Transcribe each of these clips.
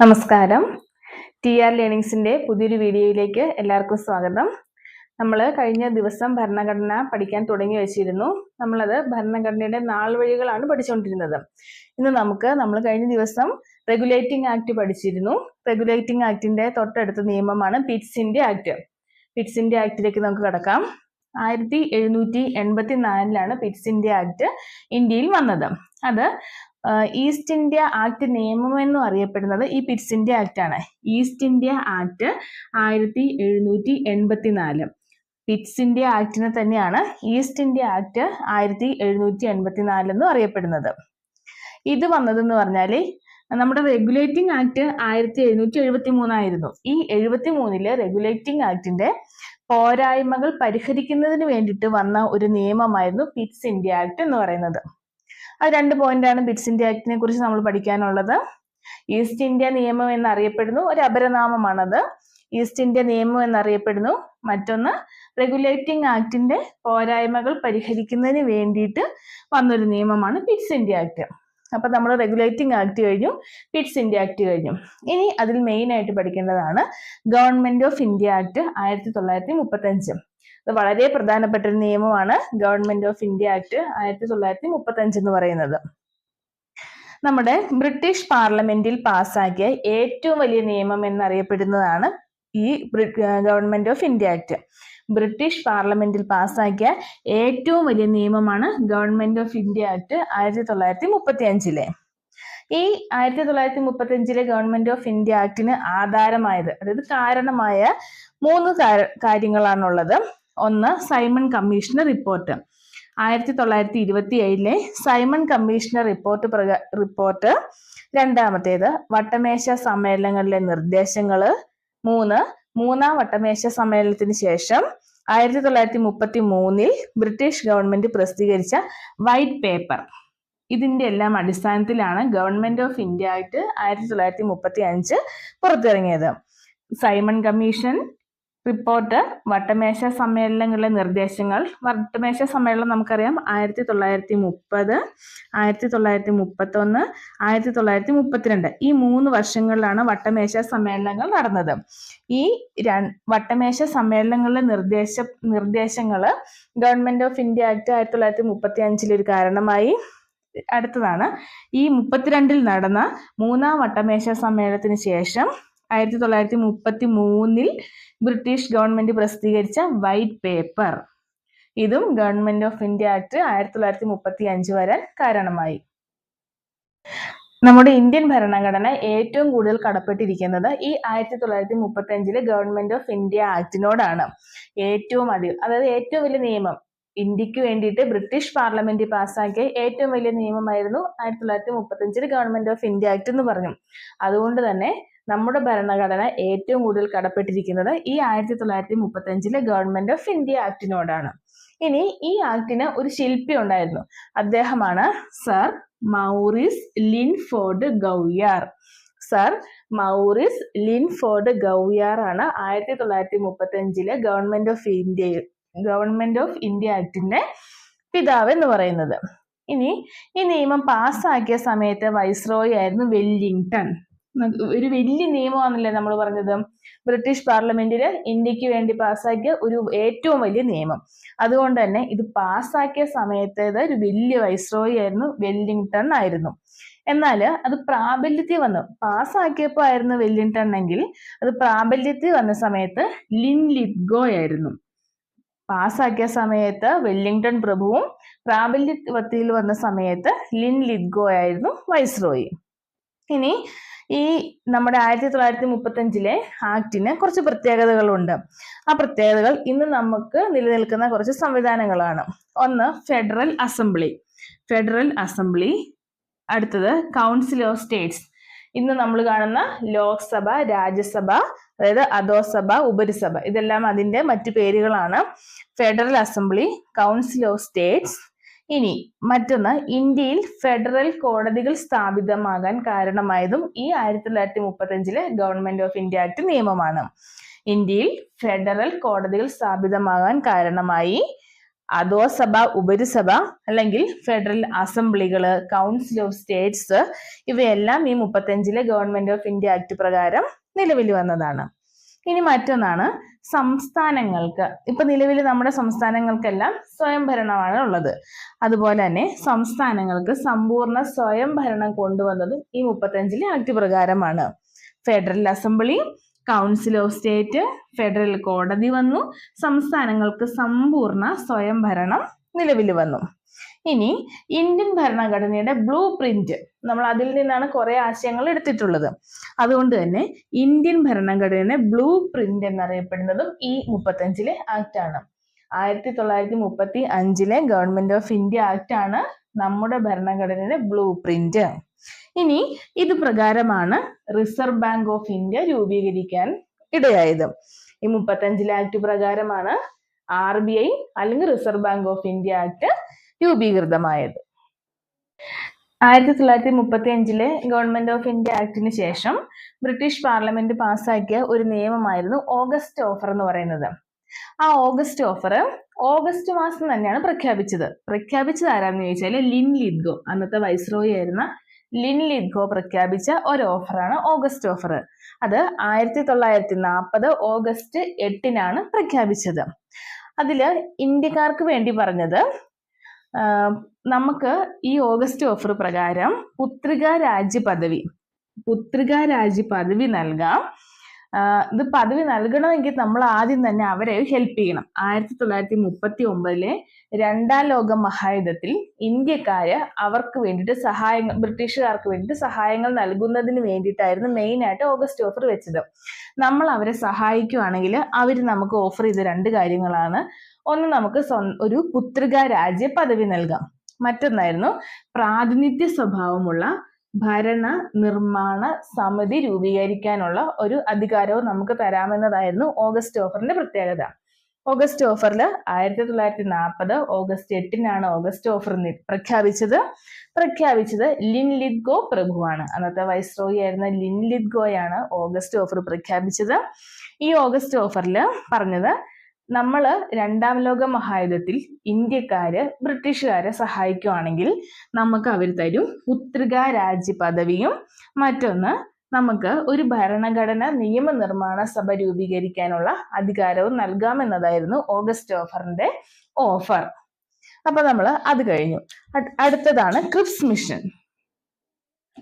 നമസ്കാരം. T R ലേണിങ്സിന്റെ പുതിയൊരു വീഡിയോയിലേക്ക് എല്ലാവർക്കും സ്വാഗതം. നമ്മൾ കഴിഞ്ഞ ദിവസം ഭരണഘടന പഠിക്കാൻ തുടങ്ങി വെച്ചിരുന്നു. നമ്മളത് ഭരണഘടനയുടെ നാൾ വഴികളാണ് പഠിച്ചുകൊണ്ടിരുന്നത് ഇന്ന് നമുക്ക് നമ്മൾ കഴിഞ്ഞ ദിവസം റെഗുലേറ്റിംഗ് ആക്ട് പഠിച്ചിരുന്നു. റെഗുലേറ്റിംഗ് ആക്ടിന്റെ തൊട്ടടുത്ത നിയമമാണ് പിറ്റ്സിന്റെ ആക്ട് പിറ്റ്സിന്റെ ആക്ടിലേക്ക് നമുക്ക് കടക്കാം. ആയിരത്തി എഴുന്നൂറ്റി എൺപത്തി നാലിലാണ് പിറ്റ്സിന്റെ ആക്ട് ഇന്ത്യയിൽ വന്നത്. അത് ഈസ്റ്റ് ഇന്ത്യ ആക്ട് നിയമം എന്നും അറിയപ്പെടുന്നത് ഈ പിറ്റ്സ് ഇന്ത്യ ആക്ട് ആണ്. ഈസ്റ്റ് ഇന്ത്യ ആക്ട് ആയിരത്തി എഴുന്നൂറ്റി എൺപത്തി നാല് പിറ്റ്സ് ഇന്ത്യ ആക്ടിനെ തന്നെയാണ് ഈസ്റ്റ് ഇന്ത്യ ആക്ട് ആയിരത്തി എഴുന്നൂറ്റി എൺപത്തി നാല് എന്നും അറിയപ്പെടുന്നത്. ഇത് വന്നതെന്ന് പറഞ്ഞാൽ നമ്മുടെ റെഗുലേറ്റിംഗ് ആക്ട് ആയിരത്തി എഴുന്നൂറ്റി എഴുപത്തി മൂന്നായിരുന്നു ഈ എഴുപത്തി മൂന്നിൽ റെഗുലേറ്റിംഗ് ആക്ടിന്റെ പോരായ്മകൾ പരിഹരിക്കുന്നതിന് വേണ്ടിയിട്ട് വന്ന ഒരു നിയമമായിരുന്നു പിറ്റ്സ് ഇന്ത്യ ആക്ട് എന്ന് പറയുന്നത്. അത് രണ്ട് പോയിന്റാണ് ബിറ്റ്സ് ഇന്ത്യ ആക്ടിനെ കുറിച്ച് നമ്മൾ പഠിക്കാനുള്ളത്. ഈസ്റ്റ് ഇന്ത്യ നിയമം എന്നറിയപ്പെടുന്നു. ഒരു അപരനാമമാണത്. ഈസ്റ്റ് ഇന്ത്യ നിയമം എന്നറിയപ്പെടുന്നു. മറ്റൊന്ന് റെഗുലേറ്റിംഗ് ആക്ടിന്റെ പോരായ്മകൾ പരിഹരിക്കുന്നതിന് വേണ്ടിയിട്ട് വന്നൊരു നിയമമാണ് പിറ്റ്സ് ഇന്ത്യ ആക്ട്. അപ്പൊ നമ്മൾ റെഗുലേറ്റിംഗ് ആക്ട് കഴിഞ്ഞു പിറ്റ്സ് ഇന്ത്യ ആക്ട് കഴിഞ്ഞു. ഇനി അതിൽ മെയിൻ ആയിട്ട് പഠിക്കേണ്ടതാണ് ഗവൺമെന്റ് ഓഫ് ഇന്ത്യ ആക്ട് ആയിരത്തി തൊള്ളായിരത്തി മുപ്പത്തി അത് വളരെ പ്രധാനപ്പെട്ട ഒരു നിയമമാണ് ഗവൺമെന്റ് ഓഫ് ഇന്ത്യ ആക്ട് ആയിരത്തി തൊള്ളായിരത്തി മുപ്പത്തി അഞ്ച് എന്ന് പറയുന്നത്. നമ്മുടെ ബ്രിട്ടീഷ് പാർലമെന്റിൽ പാസ്സാക്കിയ ഏറ്റവും വലിയ നിയമം എന്നറിയപ്പെടുന്നതാണ് ഈ government of India act. British പാർലമെന്റിൽ പാസ്സാക്കിയ ഏറ്റവും വലിയ നിയമമാണ് ഗവൺമെന്റ് ഓഫ് ഇന്ത്യ ആക്ട് ആയിരത്തി തൊള്ളായിരത്തി മുപ്പത്തി അഞ്ചിലെ ഈ ആയിരത്തി തൊള്ളായിരത്തി മുപ്പത്തി അഞ്ചിലെ ഗവൺമെന്റ് ഓഫ് ഇന്ത്യ ആക്ടിന് ആധാരമായത് അതായത് കാരണമായ മൂന്ന് കാര്യങ്ങളാണുള്ളത്. ഒന്ന് സൈമൺ കമ്മീഷണർ റിപ്പോർട്ട്. ആയിരത്തി തൊള്ളായിരത്തി ഇരുപത്തി ഏഴിലെ സൈമൺ കമ്മീഷണർ റിപ്പോർട്ട് പ്രക റിപ്പോർട്ട് രണ്ടാമത്തേത് വട്ടമേശ സമ്മേളനങ്ങളിലെ നിർദ്ദേശങ്ങൾ മൂന്ന് മൂന്നാം വട്ടമേശ സമ്മേളനത്തിന് ശേഷം ആയിരത്തി തൊള്ളായിരത്തി മുപ്പത്തി മൂന്നിൽ ബ്രിട്ടീഷ് ഗവൺമെന്റ് പ്രസിദ്ധീകരിച്ച വൈറ്റ് പേപ്പർ. ഇതിന്റെ എല്ലാം അടിസ്ഥാനത്തിലാണ് ഗവൺമെന്റ് ഓഫ് ഇന്ത്യ ആയിട്ട് ആയിരത്തി തൊള്ളായിരത്തി മുപ്പത്തി അഞ്ച് പുറത്തിറങ്ങിയത്. സൈമൺ കമ്മീഷൻ റിപ്പോർട്ട് വട്ടമേശ സമ്മേളനങ്ങളിലെ നിർദ്ദേശങ്ങൾ. വട്ടമേശ സമ്മേളനം നമുക്കറിയാം ആയിരത്തി തൊള്ളായിരത്തി മുപ്പത് ആയിരത്തി തൊള്ളായിരത്തി മുപ്പത്തൊന്ന് ആയിരത്തി തൊള്ളായിരത്തി മുപ്പത്തിരണ്ട് ഈ മൂന്ന് വർഷങ്ങളിലാണ് വട്ടമേശ സമ്മേളനങ്ങൾ നടന്നത്. ഈ വട്ടമേശ സമ്മേളനങ്ങളിലെ നിർദ്ദേശ നിർദ്ദേശങ്ങൾ ഗവൺമെന്റ് ഓഫ് ഇന്ത്യ ആക്ട് ആയിരത്തി തൊള്ളായിരത്തി മുപ്പത്തി അഞ്ചിലൊരു കാരണമായി അടുത്തതാണ്. ഈ മുപ്പത്തിരണ്ടിൽ നടന്ന മൂന്നാം വട്ടമേശ സമ്മേളനത്തിന് ശേഷം ആയിരത്തി തൊള്ളായിരത്തി മുപ്പത്തി മൂന്നിൽ ബ്രിട്ടീഷ് ഗവൺമെന്റ് പ്രസിദ്ധീകരിച്ച വൈറ്റ് പേപ്പർ. ഇതും ഗവൺമെന്റ് ഓഫ് ഇന്ത്യ ആക്ട് ആയിരത്തി തൊള്ളായിരത്തി മുപ്പത്തി അഞ്ച് വരാൻ കാരണമായി. നമ്മുടെ ഇന്ത്യൻ ഭരണഘടന ഏറ്റവും കൂടുതൽ കടപ്പെട്ടിരിക്കുന്നത് ഈ ആയിരത്തി തൊള്ളായിരത്തി മുപ്പത്തി അഞ്ചിലെ ഗവൺമെന്റ് ഓഫ് ഇന്ത്യ ആക്ടിനോടാണ്. ഏറ്റവും അധികം അതായത് ഏറ്റവും വലിയ നിയമം. ഇന്ത്യയ്ക്ക് വേണ്ടിയിട്ട് ബ്രിട്ടീഷ് പാർലമെന്റ് പാസ്സാക്കിയ ഏറ്റവും വലിയ നിയമമായിരുന്നു ആയിരത്തി തൊള്ളായിരത്തി മുപ്പത്തി അഞ്ചിൽ ഗവൺമെന്റ് ഓഫ് ഇന്ത്യ ആക്ട് എന്ന് പറഞ്ഞു. അതുകൊണ്ട് തന്നെ നമ്മുടെ ഭരണഘടന ഏറ്റവും കൂടുതൽ കടപ്പെട്ടിരിക്കുന്നത് ഈ ആയിരത്തി തൊള്ളായിരത്തി മുപ്പത്തി അഞ്ചിലെ ഗവൺമെന്റ് ഓഫ് ഇന്ത്യ ആക്ടിനോടാണ് ഇനി ഈ ആക്ടിന് ഒരു ശില്പി ഉണ്ടായിരുന്നു. അദ്ദേഹമാണ് sir Maurice Linford Gwyer. Sir Maurice Linford Gwyer ആണ് ആയിരത്തി തൊള്ളായിരത്തി മുപ്പത്തി അഞ്ചിലെ government of India government of India ആക്ടിന്റെ പിതാവ് എന്ന് പറയുന്നത്. ഇനി ഈ നിയമം പാസ്സാക്കിയ സമയത്ത് വൈസ്രോയി ആയിരുന്നു വെല്ലിംഗ്ടൺ ഒരു വലിയ നിയമമാണല്ലേ നമ്മൾ പറഞ്ഞത്. ബ്രിട്ടീഷ് പാർലമെന്റിൽ ഇന്ത്യയ്ക്ക് വേണ്ടി പാസ്സാക്കിയ ഒരു ഏറ്റവും വലിയ നിയമം. അതുകൊണ്ട് തന്നെ ഇത് പാസ്സാക്കിയ സമയത്തേത് ഒരു വലിയ വൈസ്രോയി ആയിരുന്നു വെല്ലിംഗ്ടൺ ആയിരുന്നു. എന്നാൽ അത് പ്രാബല്യത്തിൽ വന്നു. പാസ്സാക്കിയപ്പോൾ ആയിരുന്നു വെല്ലിംഗ്ടൺ എങ്കിൽ അത് പ്രാബല്യത്തിൽ വന്ന സമയത്ത് ലിൻ ലിപ്ഗോ ആയിരുന്നു. പാസ്സാക്കിയ സമയത്ത് വെല്ലിംഗ്ടൺ പ്രഭുവും പ്രാബല്യത്തിൽ വന്ന സമയത്ത് ലിൻ ലിത്ഗോ ആയിരുന്നു വൈസ്രോയി ഇനി ഈ നമ്മുടെ ആയിരത്തി തൊള്ളായിരത്തി മുപ്പത്തി അഞ്ചിലെ ആക്ടിന് കുറച്ച് പ്രത്യേകതകളുണ്ട്. ആ പ്രത്യേകതകൾ ഇന്ന് നമുക്ക് നിലനിൽക്കുന്ന കുറച്ച് സംവിധാനങ്ങളാണ്. ഒന്ന് ഫെഡറൽ അസംബ്ലി. ഫെഡറൽ അസംബ്ലി അടുത്തത് കൗൺസിൽ ഓഫ് സ്റ്റേറ്റ്സ്. ഇന്ന് നമ്മൾ കാണുന്ന ലോക്സഭ രാജ്യസഭ അതായത് അധോസഭ ഉപരിസഭ. ഇതെല്ലാം അതിന്റെ മറ്റു പേരുകളാണ്. Federal assembly council of states ഇനി മറ്റൊന്ന് ഇന്ത്യയിൽ ഫെഡറൽ കോടതികൾ സ്ഥാപിതമാകാൻ കാരണമായതും ഈ ആയിരത്തി തൊള്ളായിരത്തി മുപ്പത്തി അഞ്ചിലെ ഗവൺമെന്റ് ഓഫ് ഇന്ത്യ ആക്ട് നിയമമാണ്. ഇന്ത്യയിൽ ഫെഡറൽ കോടതികൾ സ്ഥാപിതമാകാൻ കാരണമായി അധോസഭ ഉപരിസഭ അല്ലെങ്കിൽ ഫെഡറൽ അസംബ്ലികൾ കൗൺസിൽ ഓഫ് സ്റ്റേറ്റ്സ് ഇവയെല്ലാം ഈ മുപ്പത്തഞ്ചിലെ ഗവൺമെന്റ് ഓഫ് ഇന്ത്യ ആക്ട് പ്രകാരം നിലവിൽ വന്നതാണ്. ഇനി മറ്റൊന്നാണ് സംസ്ഥാനങ്ങൾക്ക് ഇപ്പൊ നിലവിൽ നമ്മുടെ സംസ്ഥാനങ്ങൾക്കെല്ലാം സ്വയംഭരണമാണ് ഉള്ളത് അതുപോലെ തന്നെ സംസ്ഥാനങ്ങൾക്ക് സമ്പൂർണ സ്വയംഭരണം കൊണ്ടുവന്നത് ഈ മുപ്പത്തഞ്ചിലെ ആക്ട് പ്രകാരമാണ്. Federal assembly council of state federal കോടതി വന്നു. സംസ്ഥാനങ്ങൾക്ക് സമ്പൂർണ സ്വയംഭരണം നിലവിൽ വന്നു. ഇനി ഇന്ത്യൻ ഭരണഘടനയുടെ ബ്ലൂ പ്രിന്റ് നമ്മൾ അതിൽ നിന്നാണ് കുറെ ആശയങ്ങൾ എടുത്തിട്ടുള്ളത്. അതുകൊണ്ട് തന്നെ ഇന്ത്യൻ ഭരണഘടനയുടെ ബ്ലൂ പ്രിന്റ് എന്നറിയപ്പെടുന്നതും ഈ മുപ്പത്തഞ്ചിലെ ആക്ട് ആണ്. ആയിരത്തി തൊള്ളായിരത്തി മുപ്പത്തി അഞ്ചിലെ ഗവൺമെന്റ് ഓഫ് ഇന്ത്യ ആക്ട് ആണ് നമ്മുടെ ഭരണഘടനയുടെ ബ്ലൂ പ്രിന്റ്. ഇനി ഇത് പ്രകാരമാണ് റിസർവ് ബാങ്ക് ഓഫ് ഇന്ത്യ രൂപീകരിക്കാൻ ഇടയായത്. ഈ മുപ്പത്തഞ്ചിലെ ആക്ട് പ്രകാരമാണ് ആർ ബി ഐ അല്ലെങ്കിൽ reserve bank of India act രൂപീകൃതമായത്. ആയിരത്തി തൊള്ളായിരത്തി മുപ്പത്തി അഞ്ചിലെ ഗവൺമെന്റ് ഓഫ് ഇന്ത്യ ആക്ടിന് ശേഷം ബ്രിട്ടീഷ് പാർലമെന്റ് പാസ്സാക്കിയ ഒരു നിയമമായിരുന്നു ഓഗസ്റ്റ് ഓഫർ എന്ന് പറയുന്നത്. ആ ഓഗസ്റ്റ് ഓഫർ ഓഗസ്റ്റ് മാസം തന്നെയാണ് പ്രഖ്യാപിച്ചത്. പ്രഖ്യാപിച്ചത് ആരാന്ന് ചോദിച്ചാൽ ലിൻ ലിദ്ഗോ അന്നത്തെ വൈസ്രോയി ആയിരുന്ന ലിൻ ലിദ്ഗോ പ്രഖ്യാപിച്ച ഒരു ഓഫറാണ് ഓഗസ്റ്റ് ഓഫർ. അത് ആയിരത്തി തൊള്ളായിരത്തി നാൽപ്പത് ഓഗസ്റ്റ് എട്ടിനാണ് പ്രഖ്യാപിച്ചത്. അതിൽ ഇന്ത്യക്കാർക്ക് വേണ്ടി പറഞ്ഞത് നമുക്ക് ഈ ഓഗസ്റ്റ് ഓഫർ പ്രകാരം പുത്രിക രാജ്യ പദവി പുത്രിക രാജ്യ പദവി നൽകാം. ഇത് പദവി നൽകണമെങ്കിൽ നമ്മൾ ആദ്യം തന്നെ അവരെ ഹെൽപ്പ് ചെയ്യണം. ആയിരത്തി തൊള്ളായിരത്തി മുപ്പത്തി ഒമ്പതിലെ രണ്ടാം ലോക മഹായുദ്ധത്തിൽ ഇന്ത്യക്കാര് അവർക്ക് വേണ്ടിയിട്ട് സഹായങ്ങൾ ബ്രിട്ടീഷുകാർക്ക് വേണ്ടിയിട്ട് സഹായങ്ങൾ നൽകുന്നതിന് വേണ്ടിയിട്ടായിരുന്നു മെയിൻ ആയിട്ട് ഓഗസ്റ്റ് ഓഫർ വെച്ചത്. നമ്മൾ അവരെ സഹായിക്കുകയാണെങ്കിൽ അവർ നമുക്ക് ഓഫർ ചെയ്ത രണ്ട് കാര്യങ്ങളാണ്. ഒന്ന് നമുക്ക് ഒരു പുത്രിക രാജ്യ പദവി നൽകാം. മറ്റൊന്നായിരുന്നു പ്രാതിനിധ്യ സ്വഭാവമുള്ള ഭരണ നിർമ്മാണ സമിതി രൂപീകരിക്കാനുള്ള ഒരു അധികാരവും നമുക്ക് തരാമെന്നതായിരുന്നു ഓഗസ്റ്റ് ഓഫറിന്റെ പ്രത്യേകത. ഓഗസ്റ്റ് ഓഫറിൽ ആയിരത്തി തൊള്ളായിരത്തി നാൽപ്പത് ഓഗസ്റ്റ് എട്ടിനാണ് ഓഗസ്റ്റ് ഓഫർ പ്രഖ്യാപിച്ചത്. പ്രഖ്യാപിച്ചത് ലിൻ ലിദ്ഗോ പ്രഭുവാണ്. അന്നത്തെ വൈസ്രോയി ആയിരുന്ന ലിൻ ലിദ്ഗോയാണ് ഓഗസ്റ്റ് ഓഫർ പ്രഖ്യാപിച്ചത്. ഈ ഓഗസ്റ്റ് ഓഫറിൽ പറഞ്ഞത് നമ്മൾ രണ്ടാം ലോക മഹായുദ്ധത്തിൽ ഇന്ത്യക്കാര് ബ്രിട്ടീഷുകാരെ സഹായിക്കുവാണെങ്കിൽ നമുക്ക് അവർ തരും പുത്രിക രാജ്യ പദവിയും മറ്റൊന്ന് നമുക്ക് ഒരു ഭരണഘടന നിയമനിർമ്മാണ സഭ രൂപീകരിക്കാനുള്ള അധികാരവും നൽകാമെന്നതായിരുന്നു ഓഗസ്റ്റ് ഓഫറിന്റെ ഓഫർ. അപ്പൊ നമ്മൾ അത് കഴിഞ്ഞു. അടുത്തതാണ് ക്രിപ്സ് മിഷൻ.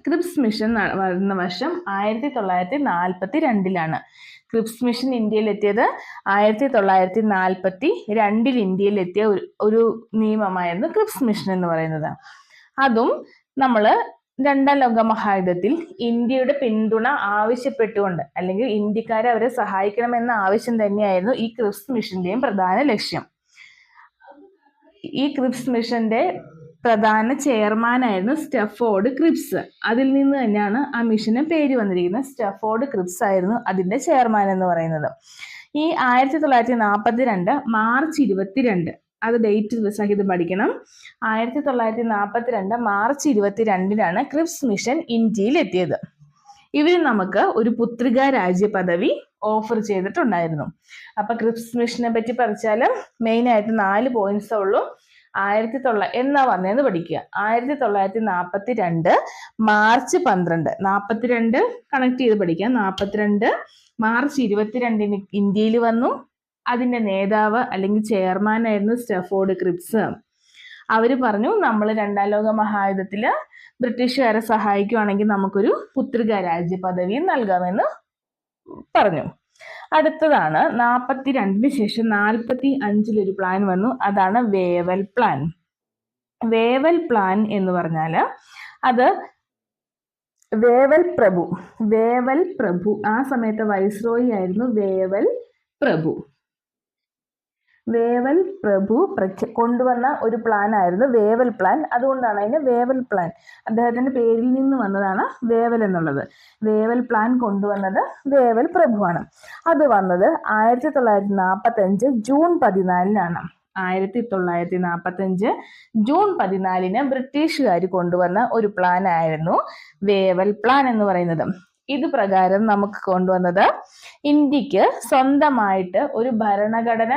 ക്രിപ്സ് മിഷൻ വരുന്ന വർഷം ആയിരത്തി തൊള്ളായിരത്തി നാൽപ്പത്തി രണ്ടിലാണ് ക്രിപ്സ് മിഷൻ ഇന്ത്യയിൽ എത്തിയത് ആയിരത്തി തൊള്ളായിരത്തി നാൽപ്പത്തി രണ്ടിൽ ഇന്ത്യയിൽ എത്തിയ ഒരു ഒരു നിയമമായിരുന്നു ക്രിപ്സ് മിഷൻ എന്ന് പറയുന്നത്. അതും നമ്മൾ രണ്ടാം ലോക മഹായുദ്ധത്തിൽ ഇന്ത്യയുടെ പിന്തുണ ആവശ്യപ്പെട്ടുകൊണ്ട് അല്ലെങ്കിൽ ഇന്ത്യക്കാരെ അവരെ സഹായിക്കണമെന്ന ആവശ്യം തന്നെയായിരുന്നു ഈ ക്രിപ്സ് മിഷന്റെയും പ്രധാന ലക്ഷ്യം. ഈ ക്രിപ്സ് മിഷന്റെ പ്രധാന ചെയർമാനായിരുന്നു സ്റ്റെഫോർഡ് ക്രിപ്സ് അതിൽ നിന്ന് തന്നെയാണ് ആ മിഷന് പേര് വന്നിരിക്കുന്നത്. സ്റ്റെഫോർഡ് ക്രിപ്സ് ആയിരുന്നു അതിന്റെ ചെയർമാൻ എന്ന് പറയുന്നത്. ഈ ആയിരത്തി തൊള്ളായിരത്തി നാൽപ്പത്തി രണ്ട് മാർച്ച് ഇരുപത്തിരണ്ട് അത് ഡേറ്റ് സഹിതം പഠിക്കണം. ആയിരത്തി തൊള്ളായിരത്തി നാൽപ്പത്തി രണ്ട് മാർച്ച് ഇരുപത്തിരണ്ടിനാണ് ക്രിപ്സ് മിഷൻ ഇന്ത്യയിൽ എത്തിയത്. ഇവർ നമുക്ക് ഒരു പുത്രിക രാജ്യ പദവി ഓഫർ ചെയ്തിട്ടുണ്ടായിരുന്നു. അപ്പൊ ക്രിപ്സ് മിഷനെ പറ്റി പഠിച്ചാൽ മെയിൻ ആയിട്ട് നാല് പോയിന്റ്സേ ഉള്ളൂ. ആയിരത്തി തൊള്ള എന്നാ വന്നേന്ന് പഠിക്കുക. ആയിരത്തി തൊള്ളായിരത്തി നാൽപ്പത്തി രണ്ട് മാർച്ച് പന്ത്രണ്ട്. നാൽപ്പത്തിരണ്ട് കണക്ട് ചെയ്ത് പഠിക്കാം. നാൽപ്പത്തിരണ്ട് മാർച്ച് ഇരുപത്തിരണ്ടിന് ഇന്ത്യയിൽ വന്നു. അതിന്റെ നേതാവ് അല്ലെങ്കിൽ ചെയർമാൻ ആയിരുന്നു സ്റ്റെഫോർഡ് ക്രിപ്സ് അവർ പറഞ്ഞു നമ്മൾ രണ്ടാം ലോക മഹായുദ്ധത്തിൽ ബ്രിട്ടീഷുകാരെ സഹായിക്കുവാണെങ്കിൽ നമുക്കൊരു പുത്രിക രാജ്യ പദവിയും നൽകാമെന്ന് പറഞ്ഞു. അടുത്തതാണ് നാൽപ്പത്തി രണ്ടിന് ശേഷം നാൽപ്പത്തി അഞ്ചിലൊരു പ്ലാൻ വന്നു. അതാണ് വേവൽ പ്ലാൻ വേവൽ പ്ലാൻ എന്ന് പറഞ്ഞാൽ അത് വേവൽ പ്രഭു വേവൽ പ്രഭു. ആ സമയത്തെ വൈസ്രോയി ആയിരുന്നു വേവൽ പ്രഭു. വേവൽ പ്രഭു പ്രഖ്യ കൊണ്ടുവന്ന ഒരു പ്ലാൻ ആയിരുന്നു. വേവൽ പ്ലാൻ അതുകൊണ്ടാണ് അതിന് വേവൽ പ്ലാൻ അദ്ദേഹത്തിന്റെ പേരിൽ നിന്ന് വന്നതാണ് വേവൽ എന്നുള്ളത്. വേവൽ പ്ലാൻ കൊണ്ടുവന്നത് വേവൽ പ്രഭുവാണ്. അത് വന്നത് ആയിരത്തി തൊള്ളായിരത്തി നാൽപ്പത്തി അഞ്ച് ജൂൺ പതിനാലിനാണ്. ആയിരത്തി തൊള്ളായിരത്തി നാൽപ്പത്തി അഞ്ച് ജൂൺ പതിനാലിന് ബ്രിട്ടീഷുകാർ കൊണ്ടുവന്ന ഒരു പ്ലാൻ ആയിരുന്നു വേവൽ പ്ലാൻ എന്ന് പറയുന്നത്. ഇത് പ്രകാരം നമുക്ക് കൊണ്ടുവന്നത് ഇന്ത്യയ്ക്ക് സ്വന്തമായിട്ട് ഒരു ഭരണഘടന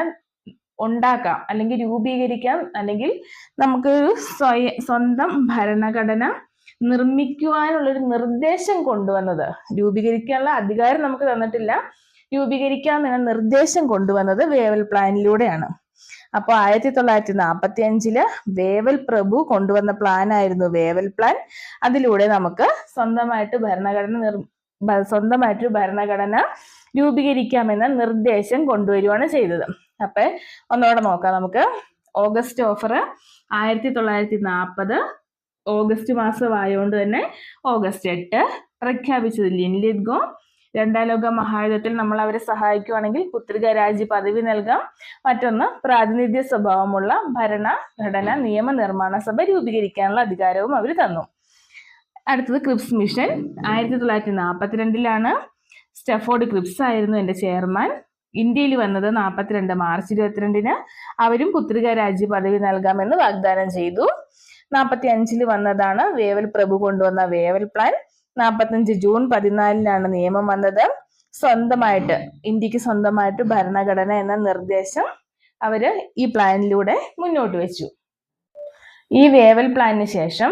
ഉണ്ടാക്കാം അല്ലെങ്കിൽ രൂപീകരിക്കാം അല്ലെങ്കിൽ നമുക്ക് സ്വയ സ്വന്തം ഭരണഘടന നിർമ്മിക്കുവാനുള്ള ഒരു നിർദ്ദേശം കൊണ്ടുവന്നത്. രൂപീകരിക്കാനുള്ള അധികാരം നമുക്ക് തന്നിട്ടില്ല. രൂപീകരിക്കാം എന്ന നിർദ്ദേശം കൊണ്ടുവന്നത് വേവൽ പ്ലാനിലൂടെയാണ്. അപ്പോൾ ആയിരത്തി തൊള്ളായിരത്തി നാൽപ്പത്തി അഞ്ചിൽ വേവൽ പ്രഭു കൊണ്ടുവന്ന പ്ലാൻ ആയിരുന്നു വേവൽ പ്ലാൻ. അതിലൂടെ നമുക്ക് സ്വന്തമായിട്ട് ഭരണഘടന നിർ സ്വന്തമായിട്ടൊരു ഭരണഘടന രൂപീകരിക്കാമെന്ന നിർദ്ദേശം കൊണ്ടുവരികയാണ് ചെയ്തത്. അപ്പൊ ഒന്നുകൂടെ നോക്കാം നമുക്ക്. ഓഗസ്റ്റ് ഓഫർ ആയിരത്തി തൊള്ളായിരത്തി നാൽപ്പത് ഓഗസ്റ്റ് മാസമായതുകൊണ്ട് തന്നെ ഓഗസ്റ്റ് എട്ട്. പ്രഖ്യാപിച്ചത് ലിൻലിദ്ഗോ രണ്ടാം ലോക മഹായുദ്ധത്തിൽ നമ്മൾ അവരെ സഹായിക്കുവാണെങ്കിൽ പുത്രിക രാജ്യ പദവി നൽകാം. മറ്റൊന്ന് പ്രാതിനിധ്യ സ്വഭാവമുള്ള ഭരണഘടന നിയമനിർമ്മാണ സഭ രൂപീകരിക്കാനുള്ള അധികാരവും അവർ തന്നു. അടുത്തത് ക്രിപ്സ് മിഷൻ ആയിരത്തി തൊള്ളായിരത്തി നാൽപ്പത്തിരണ്ടിലാണ് സ്റ്റെഫോർഡ് ക്രിപ്സ് ആയിരുന്നു എന്റെ ചെയർമാൻ. ഇന്ത്യയിൽ വന്നത് നാൽപ്പത്തിരണ്ട് മാർച്ച് ഇരുപത്തിരണ്ടിന് അവരും പുത്രിക രാജ്യ പദവി നൽകാമെന്ന് വാഗ്ദാനം ചെയ്തു. നാൽപ്പത്തി അഞ്ചിൽ വന്നതാണ് വേവൽ പ്രഭു കൊണ്ടുവന്ന വേവൽ പ്ലാൻ നാൽപ്പത്തഞ്ച് ജൂൺ പതിനാലിനാണ് നിയമം വന്നത്. സ്വന്തമായിട്ട് ഇന്ത്യയ്ക്ക് സ്വന്തമായിട്ട് ഭരണഘടന എന്ന നിർദ്ദേശം അവർ ഈ പ്ലാനിലൂടെ മുന്നോട്ട് വെച്ചു. ഈ വേവൽ പ്ലാനിന് ശേഷം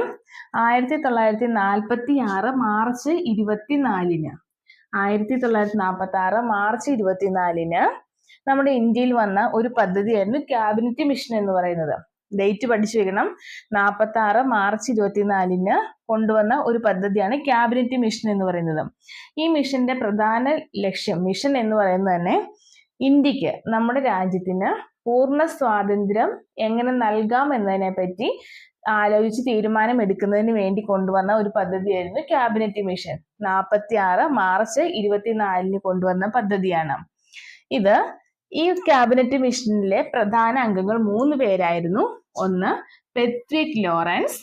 ആയിരത്തി തൊള്ളായിരത്തി നാൽപ്പത്തി ആറ് മാർച്ച് ഇരുപത്തിനാലിന് ആയിരത്തി തൊള്ളായിരത്തി നാൽപ്പത്തി ആറ് മാർച്ച് ഇരുപത്തിനാലിന് നമ്മുടെ ഇന്ത്യയിൽ വന്ന ഒരു പദ്ധതിയായിരുന്നു ക്യാബിനറ്റ് മിഷൻ എന്ന് പറയുന്നത്. ഡേറ്റ് പഠിച്ചു വെക്കണം. നാൽപ്പത്തി ആറ് മാർച്ച് ഇരുപത്തിനാലിന് കൊണ്ടുവന്ന ഒരു പദ്ധതിയാണ് ക്യാബിനറ്റ് മിഷൻ എന്ന് പറയുന്നത്. ഈ മിഷന്റെ പ്രധാന ലക്ഷ്യം മിഷൻ എന്ന് പറയുന്നത് തന്നെ ഇന്ത്യയ്ക്ക് നമ്മുടെ രാജ്യത്തിന് പൂർണ സ്വാതന്ത്ര്യം എങ്ങനെ നൽകാം എന്നതിനെ പറ്റി ആലോചിച്ച് തീരുമാനം എടുക്കുന്നതിന് വേണ്ടി കൊണ്ടുവന്ന ഒരു പദ്ധതിയായിരുന്നു ക്യാബിനറ്റ് മിഷൻ. നാൽപ്പത്തി ആറ് മാർച്ച് ഇരുപത്തിനാലിന് കൊണ്ടുവന്ന പദ്ധതിയാണ്. ഇത് ഈ ക്യാബിനറ്റ് മിഷനിലെ പ്രധാന അംഗങ്ങൾ മൂന്ന് പേരായിരുന്നു. ഒന്ന് Pethick Lawrence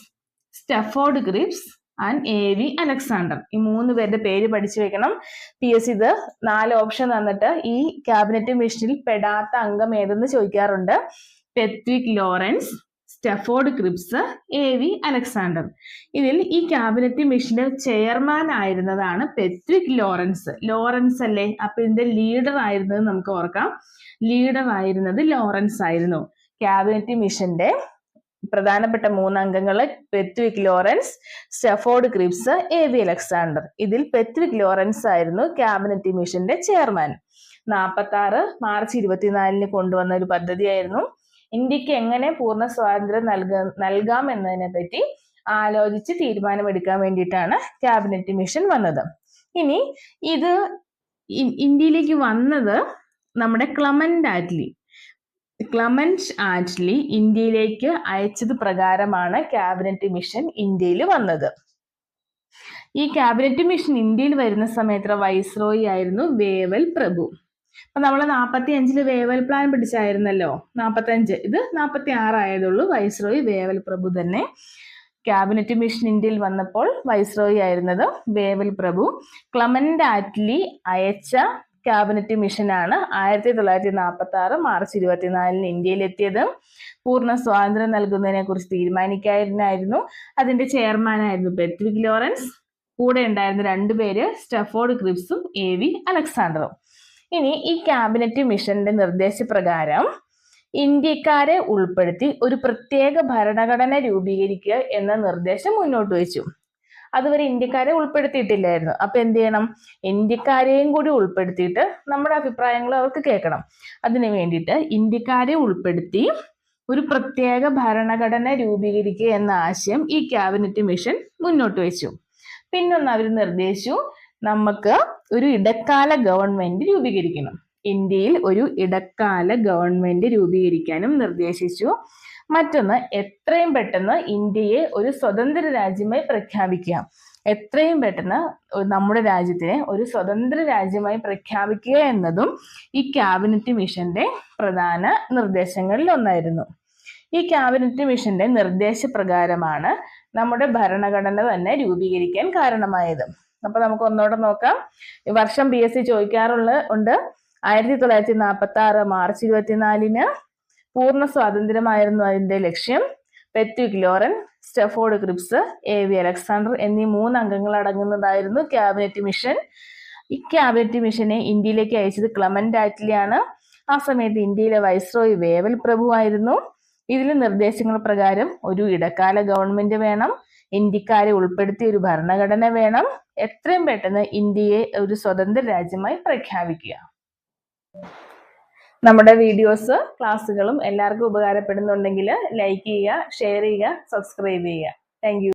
Stafford Cripps and A V Alexander. ഈ മൂന്ന് പേരുടെ പേര് പഠിച്ചു വെക്കണം. പി എസ് ഇത് നാല് ഓപ്ഷൻ തന്നിട്ട് ഈ ക്യാബിനറ്റ് മിഷനിൽ പെടാത്ത അംഗം ഏതെന്ന് ചോദിക്കാറുണ്ട്. Pethick Lawrence Stafford Cripps A V Alexander ഇതിൽ ഈ ക്യാബിനറ്റ് മിഷന്റെ ചെയർമാൻ ആയിരുന്നതാണ് പെത്രിക് ലോറൻസ് ലോറൻസ് അല്ലേ? അപ്പൊ ഇതിന്റെ ലീഡർ ആയിരുന്നത് നമുക്ക് ഓർക്കാം. ലീഡർ ആയിരുന്നത് ലോറൻസ് ആയിരുന്നു. ക്യാബിനറ്റ് മിഷന്റെ പ്രധാനപ്പെട്ട മൂന്ന് അംഗങ്ങൾ Pethick Lawrence Stafford Cripps A V Alexander ഇതിൽ പെത്രിക് ലോറൻസ് ആയിരുന്നു ക്യാബിനറ്റ് മിഷന്റെ ചെയർമാൻ നാൽപ്പത്തി ആറ് മാർച്ച് ഇരുപത്തിനാലിന് കൊണ്ടുവന്ന ഒരു പദ്ധതിയായിരുന്നു ഇന്ത്യയ്ക്ക് എങ്ങനെ പൂർണ സ്വാതന്ത്ര്യം നൽക നൽകാം എന്നതിനെ പറ്റി ആലോചിച്ച് തീരുമാനമെടുക്കാൻ വേണ്ടിയിട്ടാണ് ക്യാബിനറ്റ് മിഷൻ വന്നത്. ഇനി ഇത് ഇന്ത്യയിലേക്ക് വന്നത് നമ്മുടെ ക്ലമന്റ് ആറ്റ്ലി. ക്ലമന്റ് ആറ്റ്ലി ഇന്ത്യയിലേക്ക് അയച്ചത് പ്രകാരമാണ് ക്യാബിനറ്റ് മിഷൻ ഇന്ത്യയിൽ വന്നത്. ഈ ക്യാബിനറ്റ് മിഷൻ ഇന്ത്യയിൽ വരുന്ന സമയത്ത് വൈസ്രോയി ആയിരുന്നു വേവൽ പ്രഭു. അപ്പൊ നമ്മൾ നാൽപ്പത്തി അഞ്ചിൽ വേവൽ പ്ലാൻ പിടിച്ചായിരുന്നല്ലോ. നാൽപ്പത്തി അഞ്ച് ഇത് നാൽപ്പത്തി ആറായതുള്ളൂ വൈസ്രോയി വേവൽ പ്രഭു തന്നെ. ക്യാബിനറ്റ് മിഷൻ ഇന്ത്യയിൽ വന്നപ്പോൾ വൈസ്രോയി ആയിരുന്നത് വേവൽ പ്രഭു. ക്ലമന്റ് ആറ്റ്ലി അയച്ച ക്യാബിനറ്റ് മിഷനാണ് ആയിരത്തി തൊള്ളായിരത്തി നാൽപ്പത്തി ആറ് മാർച്ച് ഇരുപത്തിനാലിന് ഇന്ത്യയിലെത്തിയത്. പൂർണ സ്വാതന്ത്ര്യം നൽകുന്നതിനെ കുറിച്ച് തീരുമാനിക്കാനായിരുന്നു അതിന്റെ ചെയർമാനായിരുന്നു പെത്രിക് ലോറൻസ്. കൂടെ ഉണ്ടായിരുന്ന രണ്ടുപേര് സ്റ്റഫോർഡ് ക്രിപ്സും എ വി അലക്സാണ്ടറും. ഇനി ഈ ക്യാബിനറ്റ് മിഷന്റെ നിർദ്ദേശപ്രകാരം ഇന്ത്യക്കാരെ ഉൾപ്പെടുത്തി ഒരു പ്രത്യേക ഭരണഘടന രൂപീകരിക്കുക എന്ന നിർദ്ദേശം മുന്നോട്ട് വെച്ചു. അതുവരെ ഇന്ത്യക്കാരെ ഉൾപ്പെടുത്തിയിട്ടില്ലായിരുന്നു. അപ്പൊ എന്ത് ചെയ്യണം? ഇന്ത്യക്കാരെയും കൂടി ഉൾപ്പെടുത്തിയിട്ട് നമ്മുടെ അഭിപ്രായങ്ങൾ അവർക്ക് കേൾക്കണം. അതിനു വേണ്ടിയിട്ട് ഇന്ത്യക്കാരെ ഉൾപ്പെടുത്തി ഒരു പ്രത്യേക ഭരണഘടന രൂപീകരിക്കുക എന്ന ആശയം ഈ ക്യാബിനറ്റ് മിഷൻ മുന്നോട്ട് വെച്ചു. പിന്നൊന്ന് അവർ നിർദ്ദേശിച്ചു നമുക്ക് ഒരു ഇടക്കാല ഗവൺമെന്റ് രൂപീകരിക്കണം. ഇന്ത്യയിൽ ഒരു ഇടക്കാല ഗവൺമെന്റ് രൂപീകരിക്കാനും നിർദ്ദേശിച്ചു. മറ്റൊന്ന് എത്രയും പെട്ടെന്ന് ഇന്ത്യയെ ഒരു സ്വതന്ത്ര രാജ്യമായി പ്രഖ്യാപിക്കുക. എത്രയും പെട്ടെന്ന് നമ്മുടെ രാജ്യത്തിനെ ഒരു സ്വതന്ത്ര രാജ്യമായി പ്രഖ്യാപിക്കുക എന്നതും ഈ ക്യാബിനറ്റ് മിഷന്റെ പ്രധാന നിർദ്ദേശങ്ങളിൽ ഒന്നായിരുന്നു. ഈ ക്യാബിനറ്റ് മിഷന്റെ നിർദ്ദേശപ്രകാരമാണ് നമ്മുടെ ഭരണഘടന തന്നെ രൂപീകരിക്കാൻ കാരണമായത്. അപ്പൊ നമുക്ക് ഒന്നുകൂടെ നോക്കാം. വർഷം പി എസ് സി ചോദിക്കാറുള്ള ഉണ്ട്. ആയിരത്തി തൊള്ളായിരത്തി നാൽപ്പത്തി ആറ് മാർച്ച് ഇരുപത്തിനാലിന് പൂർണ സ്വാതന്ത്ര്യമായിരുന്നു അതിന്റെ ലക്ഷ്യം. Pethick Lawrence Stafford Cripps A V Alexander എന്നീ മൂന്ന് അംഗങ്ങൾ അടങ്ങുന്നതായിരുന്നു ക്യാബിനറ്റ് മിഷൻ. ഈ ക്യാബിനറ്റ് മിഷനെ ഇന്ത്യയിലേക്ക് അയച്ചത് ക്ലമന്റ് ആറ്റ്ലിയാണ്. ആ സമയത്ത് ഇന്ത്യയിലെ വൈസ്രോയ് വേവൽ പ്രഭുവായിരുന്നു. ഇതിലെ നിർദ്ദേശങ്ങൾ പ്രകാരം ഒരു ഇടക്കാല ഗവൺമെന്റ് വേണം. ഇന്ത്യക്കാരെ ഉൾപ്പെടുത്തിയ ഒരു ഭരണഘടന വേണം. എത്രയും പെട്ടെന്ന് ഇന്ത്യയെ ഒരു സ്വതന്ത്ര രാജ്യമായി പ്രഖ്യാപിക്കുക. നമ്മുടെ വീഡിയോസ് ക്ലാസ്സുകളും എല്ലാവർക്കും ഉപകാരപ്പെടുന്നുണ്ടെങ്കിൽ ലൈക്ക് ചെയ്യുക ഷെയർ ചെയ്യുക സബ്സ്ക്രൈബ് ചെയ്യുക. താങ്ക്